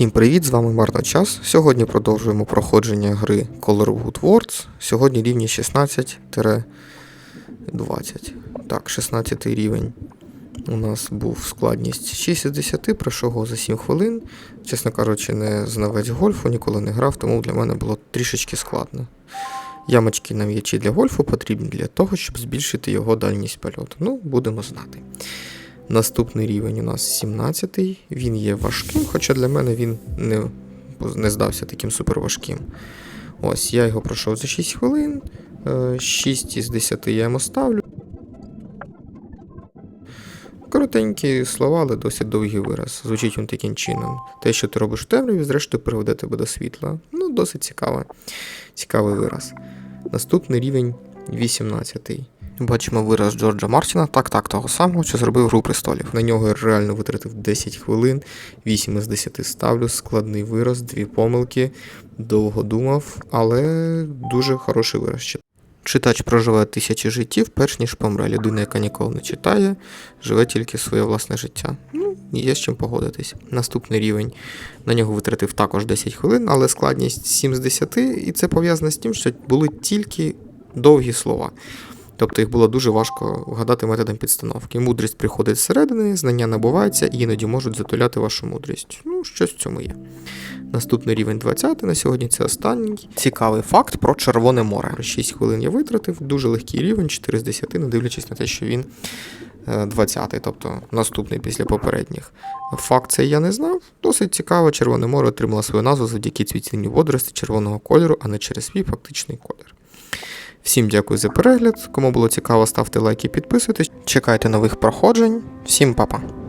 Всім привіт, з вами Марно Час. Сьогодні продовжуємо проходження гри Colorwood Worlds. Сьогодні рівні 16-20. Так, 16 рівень. У нас був складність 6 із 10, пройшов його за 7 хвилин. Чесно кажучи, не знавець гольфу, ніколи не грав, тому для мене було трішечки складно. Ямочки на м'ячі для гольфу потрібні для того, щоб збільшити його дальність польоту. Ну, будемо знати. Наступний рівень у нас 17-й. Він є важким, хоча для мене він не, не здався таким суперважким. Ось, я його пройшов за 6 хвилин. 6 із 10 я йому ставлю. Коротенькі слова, але досить довгий вираз. Звучить він таким чином. Те, що ти робиш в темряві, зрештою приведе тебе до світла. Ну, досить цікаве. цікавий вираз. Наступний рівень 18-й. Бачимо вираз Джорджа Мартіна, так, так, того самого, що зробив Гру престолів. На нього я реально витратив 10 хвилин, 8 із 10 ставлю, складний вираз, дві помилки, довго думав, але дуже хороший вираз. Читач проживає тисячі життів, перш ніж помре. Людина, яка ніколи не читає, живе тільки своє власне життя. Ну, є з чим погодитись. Наступний рівень на нього витратив також 10 хвилин, але складність 7 з 10, і це пов'язано з тим, що були тільки довгі слова. Тобто їх було дуже важко вгадати методом підстановки. Мудрість приходить зсередини, знання набуваються і іноді можуть затуляти вашу мудрість. Ну, щось в цьому є. Наступний рівень 20 на сьогодні це останній. Цікавий факт про Червоне море. 6 хвилин я витратив, дуже легкий рівень, 4 з 10, не дивлячись на те, що він 20-й, тобто наступний після попередніх. Факт цей я не знав. Досить цікаво, Червоне море отримало свою назву завдяки цвітінню водорості червоного кольору, а не через свій фактичний колір. Всім дякую за перегляд. Кому було цікаво, ставте лайки, підписуйтесь. Чекайте нових проходжень. Всім па-па.